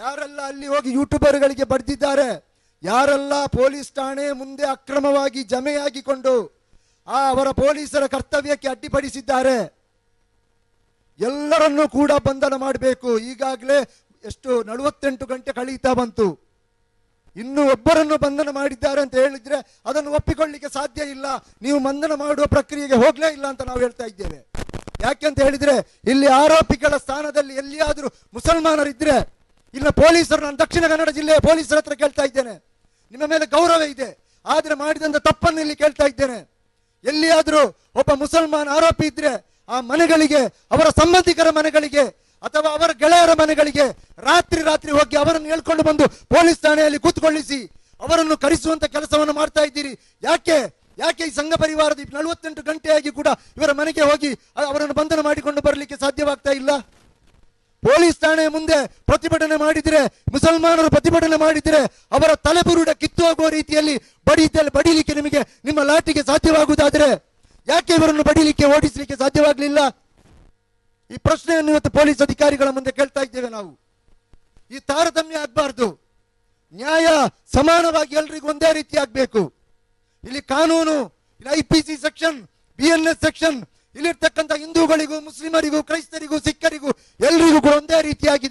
ಯಾರೆಲ್ಲ ಅಲ್ಲಿ ಹೋಗಿ ಯೂಟ್ಯೂಬರ್ಗಳಿಗೆ ಬಡ್ದಿದ್ದಾರೆ ಯಾರೆಲ್ಲ ಪೊಲೀಸ್ ಠಾಣೆ ಮುಂದೆ ಅಕ್ರಮವಾಗಿ ಜಮೆಯಾಗಿಕೊಂಡು ಆ ಅವರ ಪೊಲೀಸರ ಕರ್ತವ್ಯಕ್ಕೆ ಅಡ್ಡಿಪಡಿಸಿದ್ದಾರೆ. ಎಲ್ಲರನ್ನೂ ಕೂಡ ಬಂಧನ ಮಾಡಬೇಕು. ಈಗಾಗಲೇ ಎಷ್ಟು ನಲವತ್ತೆಂಟು ಗಂಟೆ ಕಳೀತಾ ಬಂತು. ಇನ್ನು ಒಬ್ಬರನ್ನು ಬಂಧನ ಮಾಡಿದ್ದಾರೆ ಅಂತ ಹೇಳಿದ್ರೆ ಅದನ್ನು ಒಪ್ಪಿಕೊಳ್ಳಿಕ್ಕೆ ಸಾಧ್ಯ ಇಲ್ಲ. ನೀವು ಬಂಧನ ಮಾಡುವ ಪ್ರಕ್ರಿಯೆಗೆ ಹೋಗ್ಲೇ ಇಲ್ಲ ಅಂತ ನಾವು ಹೇಳ್ತಾ ಇದ್ದೇವೆ. ಯಾಕೆ ಅಂತ ಹೇಳಿದ್ರೆ, ಇಲ್ಲಿ ಆರೋಪಿಗಳ ಸ್ಥಾನದಲ್ಲಿ ಎಲ್ಲಿಯಾದರೂ ಮುಸಲ್ಮಾನರಿದ್ರೆ ಇಲ್ಲ, ಪೊಲೀಸರು ನಾನು ದಕ್ಷಿಣ ಕನ್ನಡ ಜಿಲ್ಲೆಯ ಪೊಲೀಸರ ಹತ್ರ ಕೇಳ್ತಾ ಇದ್ದೇನೆ. ನಿಮ್ಮ ಮೇಲೆ ಗೌರವ ಇದೆ. ಆದರೆ ಮಾಡಿದಂತ ತಪ್ಪನ್ನು ಇಲ್ಲಿ ಕೇಳ್ತಾ ಇದ್ದೇನೆ. ಎಲ್ಲಿಯಾದರೂ ಒಬ್ಬ ಮುಸಲ್ಮಾನ್ ಆರೋಪಿ ಇದ್ರೆ ಆ ಮನೆಗಳಿಗೆ, ಅವರ ಸಂಬಂಧಿಕರ ಮನೆಗಳಿಗೆ, ಅಥವಾ ಅವರ ಗೆಳೆಯರ ಮನೆಗಳಿಗೆ ರಾತ್ರಿ ರಾತ್ರಿ ಹೋಗಿ ಅವರನ್ನು ಹೇಳ್ಕೊಂಡು ಬಂದು ಪೊಲೀಸ್ ಠಾಣೆಯಲ್ಲಿ ಕೂತ್ಕೊಳ್ಳಿಸಿ, ಅವರನ್ನು ಕರೆಸುವಂತ ಕೆಲಸವನ್ನು ಮಾಡ್ತಾ ಇದ್ದೀರಿ. ಯಾಕೆ? ಯಾಕೆ ಈ ಸಂಘ ಪರಿವಾರದ ನಲವತ್ತೆಂಟು ಗಂಟೆಯಾಗಿ ಕೂಡ ಇವರ ಮನೆಗೆ ಹೋಗಿ ಅವರನ್ನು ಬಂಧನ ಮಾಡಿಕೊಂಡು ಬರಲಿಕ್ಕೆ ಸಾಧ್ಯವಾಗ್ತಾ ಇಲ್ಲ? ಪೊಲೀಸ್ ಠಾಣೆ ಮುಂದೆ ಪ್ರತಿಭಟನೆ ಮಾಡಿದರೆ, ಮುಸಲ್ಮಾನರು ಪ್ರತಿಭಟನೆ ಮಾಡಿದರೆ ಅವರ ತಲೆಬುರುಡ ಕಿತ್ತು ಹೋಗುವ ರೀತಿಯಲ್ಲಿ ಬಡಿದಲ್ಲಿ ಬಡಿಲಿಕ್ಕೆ ನಿಮಗೆ ನಿಮ್ಮ ಲಾಟಿಗೆ ಸಾಧ್ಯವಾಗುವುದಾದರೆ ಯಾಕೆ ಇವರನ್ನು ಬಡಿಲಿಕ್ಕೆ ಓಡಿಸಲಿಕ್ಕೆ ಸಾಧ್ಯವಾಗಲಿಲ್ಲ? ಈ ಪ್ರಶ್ನೆಯನ್ನು ಇವತ್ತು ಪೊಲೀಸ್ ಅಧಿಕಾರಿಗಳ ಮುಂದೆ ಕೇಳ್ತಾ ಇದ್ದೇವೆ ನಾವು. ಈ ತಾರತಮ್ಯ ಆಗಬಾರ್ದು. ನ್ಯಾಯ ಸಮಾನವಾಗಿ ಎಲ್ರಿಗೂ ಒಂದೇ ರೀತಿ ಆಗ್ಬೇಕು. ಇಲ್ಲಿ ಕಾನೂನು, I P C section, B N S section ಇಲ್ಲಿರ್ತಕ್ಕಂಥ ಹಿಂದೂಗಳಿಗೂ ಮುಸ್ಲಿಮರಿಗೂ ಕ್ರೈಸ್ತರಿಗೂ ಸಿಖ್ಖರಿಗೂ ಎಲ್ರಿಗೂ ಕೂಡ ಒಂದೇ ರೀತಿಯಾಗಿದೆ